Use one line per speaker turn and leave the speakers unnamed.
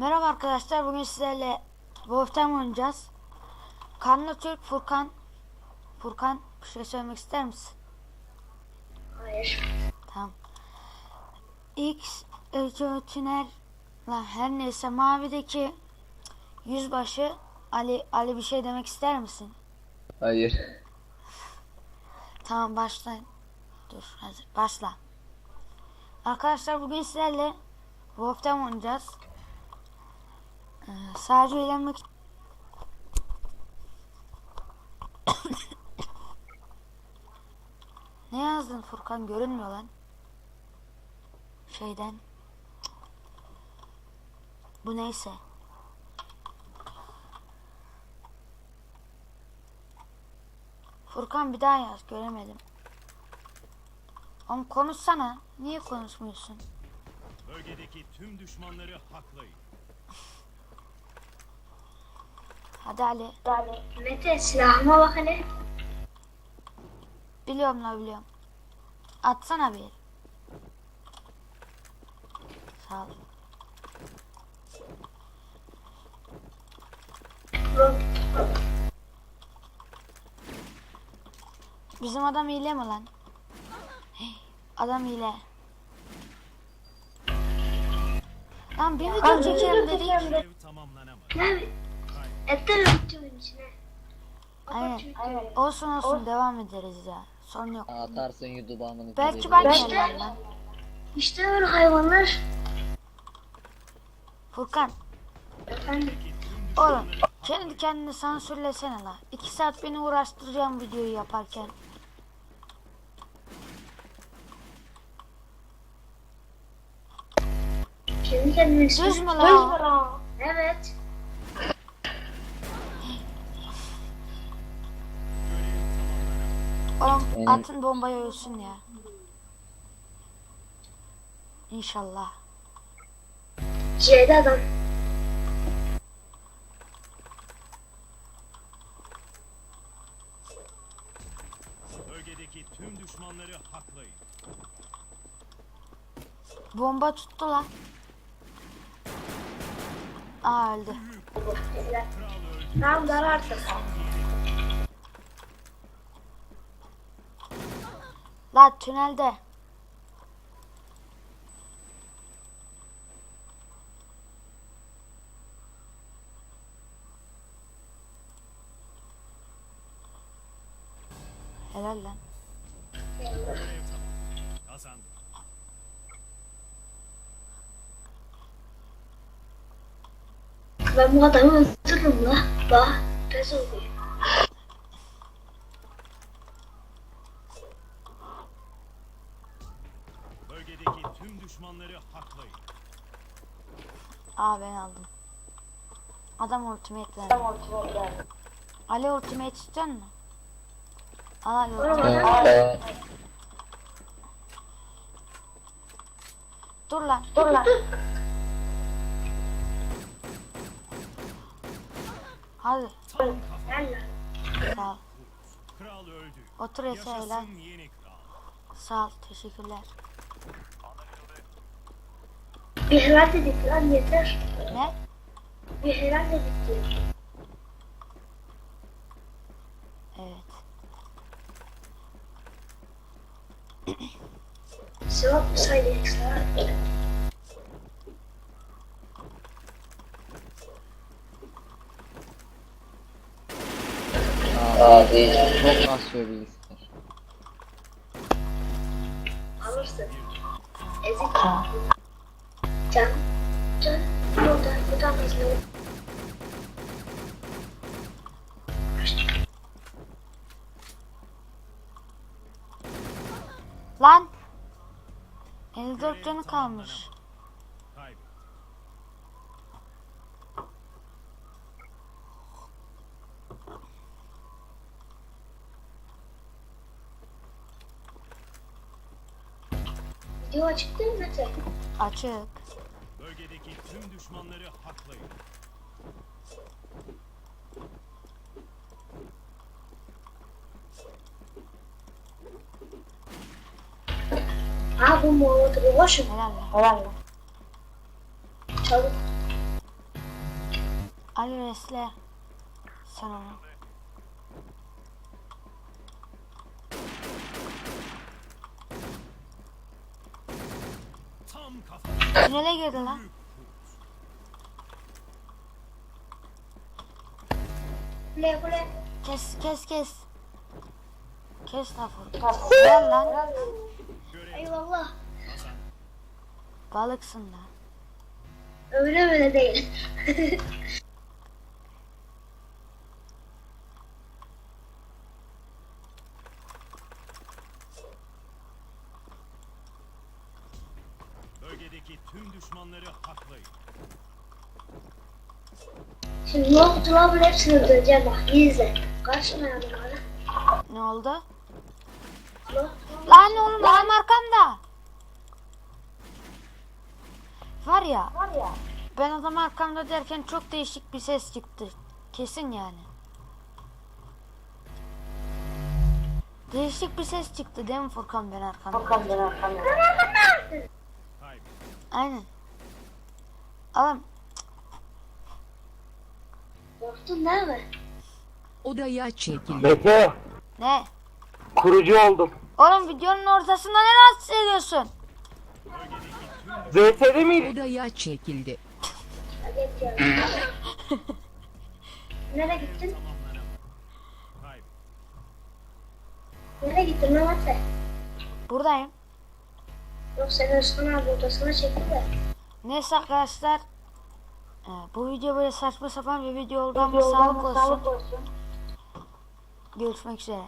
Merhaba arkadaşlar. Bugün sizlerle Wolf'tan oynayacağız. Kanlı Türk Furkan. Furkan bir şey söylemek ister misin?
Hayır.
Tamam. X Ece Tünel lan her neyse mavideki yüzbaşı Ali Ali bir şey demek ister misin?
Hayır.
Tamam başlayın. Dur hazır başla. Arkadaşlar bugün sizlerle Wolf'tan oynayacağız. Sadece eğlenmek Ne yazdın Furkan görünmüyor lan. Şeyden. Bu neyse. Furkan bir daha yaz göremedim. Oğlum konuşsana. Niye konuşmuyorsun?
Bölgedeki tüm düşmanları haklayın.
Hadi Ali.
Mete silahıma bak hele.
Biliyorum la biliyorum. Atsana bir. Sağ ol. Bizim adam hile mi lan? Hey, adam hile. Lan bir video çekelim dedik.
Tamamlanamadı.
Öptüm içine.
Aynen. Olsun olsun devam ederiz ya. Sorun yok.
Atarsın YouTube amını.
Belki ben gelmem lan.
İşte öyle hayvanlar.
Furkan.
Efendim.
Oğlum kendi kendini sansürlesene la. İki saat beni uğraştıracağım videoyu yaparken.
Kendi kendine
Düz mü la?
Evet.
Oğlum
Benim-
atın bombayı ölsün ya. İnşallah.
C'de adam.
Bölgedeki tüm düşmanları haklayın.
Bomba tuttu lan. Aa öldü.
Tamam dar artık.
La tünelde. Helal lan.
Ben bu adamı öldürürüm la. Bak. Pes oluyor.
Aa ben aldım. Adam ultimate verdi. Ali ultimate istiyor musun? Al Ali ultimate. Dur lan. Dur lan. Hadi. Sağ ol.
Kral öldü.
Otur.
Yaşasın kral.
Sağ ol. Teşekkürler.
Bir helal dedik lan yeter.
Ne?
Bir helal dedik diyor.
Evet.
Sevap mı saydık?
Abi çok az bilgisayar.
Alırsın. Ezik. Can. Burada. Buradan hızlı.
Lan. 54 canı kalmış.
Video açık değil mi Mete?
Açık.
Bölgedeki tüm düşmanları haklayın.
Ha bu Muhammed'i boş mu?
Helal lan.
Çabuk.
Ali Resle. Sen onu. Tünele girdi lan.
Kule kule.
Kes kes kes. Kes lafı. Gel lan.
Eyvallah.
Balıksın lan.
Öyle öyle değil.
Bölgedeki tüm düşmanları haklayın.
Şimdi ne oldu lan bunu hepsini öldüreceğim bak. İyi izle. Kaçmayalım bana.
Ne oldu? Lan oğlum adam arkamda. Var ya. Ben adam arkamda derken çok değişik bir ses çıktı. Kesin yani. Değişik bir ses çıktı değil mi Furkan ben arkamda?
Kaybet.
Aynen. Oğlum
Korktun değil mi?
Odaya çekil.
Mete,
ne?
kurucu oldum.
Oğlum videonun ortasında ne rahatsız ediyorsun?
VT'de miydi?
Odaya çekildi.
Hadi et ya. Nereye gittin? Nereye gittin lan Mete?
Buradayım.
Yok seni Özkan abi odasına çekti de.
Neyse arkadaşlar. e, Bu video böyle saçma sapan bir video oldu ama sağlık olsun. Görüşmek üzere.